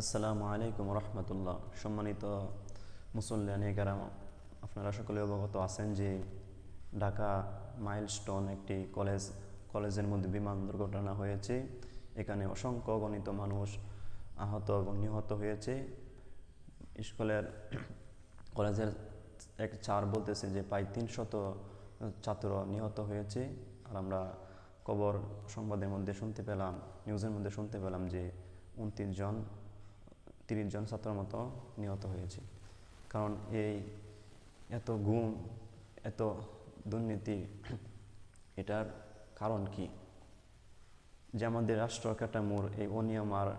আসসালামু আলাইকুম রহমতুল্লাহ। সম্মানিত মুসল্লিয়ানি কারাম আপনারা সকলে অবগত আছেন যে ঢাকা মাইলস্টোন একটি কলেজ, কলেজের মধ্যে বিমান দুর্ঘটনা হয়েছে। এখানে অসংখ্য গণিত মানুষ আহত এবং নিহত হয়েছে। স্কুলের কলেজের এক চার বলতেছে যে প্রায় তিনশত ছাত্র নিহত হয়েছে। আর আমরা খবর সংবাদের মধ্যে শুনতে পেলাম, নিউজের মধ্যে শুনতে পেলাম যে উনত্রিশ জন তিরিশ জন ছাত্রের মতো নিহত হয়েছে। কারণ এই এত গুম, এত দুর্নীতি, এটার কারণ কি? যে আমাদের রাষ্ট্র কাঠামোর এই অনিয়ম আর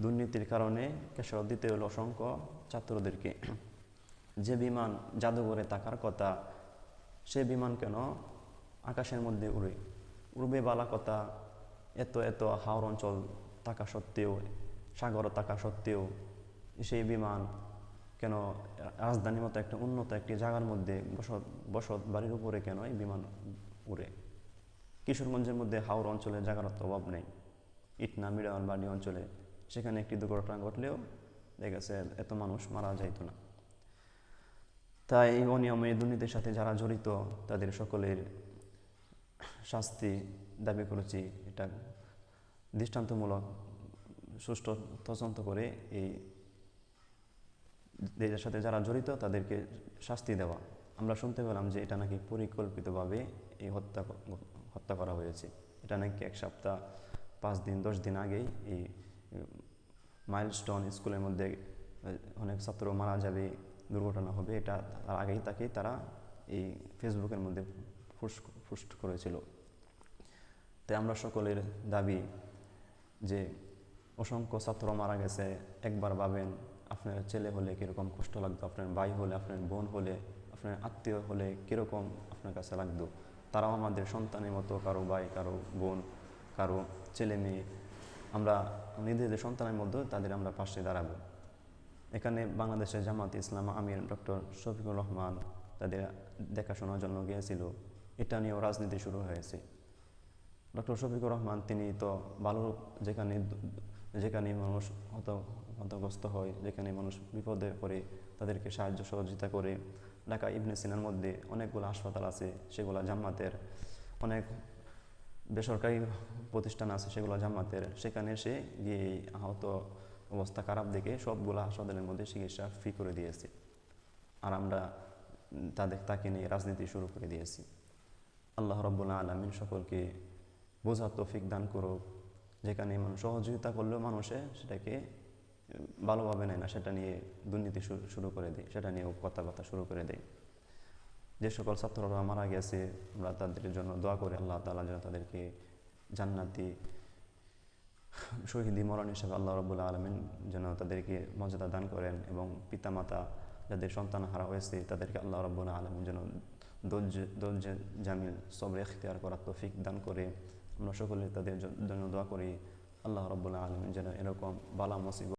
দুর্নীতির কারণে কেশর দিতে হলো অসংখ্য ছাত্রদেরকে। যে বিমান জাদুঘরে থাকার কথা, সে বিমান কেন আকাশের মধ্যে উড়ে? উড়বে বালা কথা, এত এত হাওর অঞ্চল থাকা সত্ত্বেও সাগর থাকা সত্ত্বেও সেই বিমান কেন রাজধানীর মতো একটা উন্নত একটি জায়গার মধ্যে বসত বসত বাড়ির উপরে কেন এই বিমান উড়ে? কিশোরগঞ্জের মধ্যে হাওর অঞ্চলে জায়গার অভাব নেই। ইটনা, মিরাল বাড়ি অঞ্চলে সেখানে একটি দুর্ঘটনা ঘটলেও দেখা গেছে এত মানুষ মারা যাইতো না। তাই এই অনিয়মে দুর্নীতির সাথে যারা জড়িত, তাদের সকলের শাস্তি দাবি করেছি। এটা দৃষ্টান্তমূলক। সুষ্ঠু তদন্ত করে এই দেশের সাথে যারা জড়িত তাদেরকে শাস্তি দেওয়া। আমরা শুনতে পেলাম যে এটা নাকি পরিকল্পিতভাবে এই হত্যা হত্যা করা হয়েছে। এটা নাকি এক সপ্তাহ, পাঁচ দিন, দশ দিন আগেই এই মাইলস্টোন স্কুলের মধ্যে অনেক ছাত্র মারা যাবে, দুর্ঘটনা হবে, এটা তার আগেই তাকে তারা এই ফেসবুকের মধ্যে ফুস্ট করেছিল। তাই আমরা সকলের দাবি যে অসংখ্য ছাত্র মারা গেছে, একবার ভাবেন আপনার ছেলে হলে কীরকম কষ্ট লাগতো, আপনার ভাই হলে, আপনার বোন হলে, আপনার আত্মীয় হলে কীরকম আপনার কাছে লাগতো? তারাও আমাদের সন্তানের মতো, কারও ভাই, কারও বোন, কারও ছেলে মেয়ে। আমরা নিজেদের সন্তানের মধ্যে তাদের আমরা পাশে দাঁড়াবো। এখানে বাংলাদেশের জামাত ইসলাম আমির ডক্টর শফিকুর রহমান তাদের দেখাশোনার জন্য গিয়েছিল। এটা নিয়েও রাজনীতি শুরু হয়েছে। ডক্টর শফিকুর রহমান, তিনি তো ভালো যেখানে যেখানে মানুষ হত হতগ্রস্ত হয় যেখানে মানুষ বিপদে পড়ে, তাদেরকে সাহায্য সহযোগিতা করে। ঢাকা ইবনে সিনার মধ্যে অনেকগুলো হাসপাতাল আছে, সেগুলো জামাতের। অনেক বেসরকারি প্রতিষ্ঠান আছে, সেগুলো জামাতের। সেখানে সে গিয়ে আহত অবস্থা খারাপ দেখে সবগুলো হাসপাতালের মধ্যে চিকিৎসা ফ্রি করে দিয়েছে। আর আমরা তাদের, তাকে নিয়ে রাজনীতি শুরু করে দিয়েছি। আল্লাহ রব্বুল্লা আলমিন সকলকে বোঝার তৌফিক দান করুক। যেখানে মানুষ সহযোগিতা করলেও মানুষে সেটাকে ভালোভাবে নেয় না, সেটা নিয়ে দুর্নীতি শুরু করে দেয়, সেটা নিয়েও কথাবার্তা শুরু করে দেয়। যে সকল ছাত্ররা মারা গেছে, আমরা তাদের জন্য দোয়া করি, আল্লাহ তালা যেন তাদেরকে জান্নাতি শহীদি মরণ হিসাবে আল্লাহ রবুল্লা আলমিন যেন তাদেরকে মর্যাদা দান করেন এবং পিতামাতা যাদের সন্তান হারা হয়েছে, তাদেরকে আল্লাহ রব্বুল্লা আলমিন যেন দর্জ জামিল সবরে এখতিয়ার করার তৌফিক দান করে আমরা সকলে তাদের জন্য দোয়া করি। আল্লাহ রব্বুল্লাহ আলম যেন এরকম বালা মুসিবত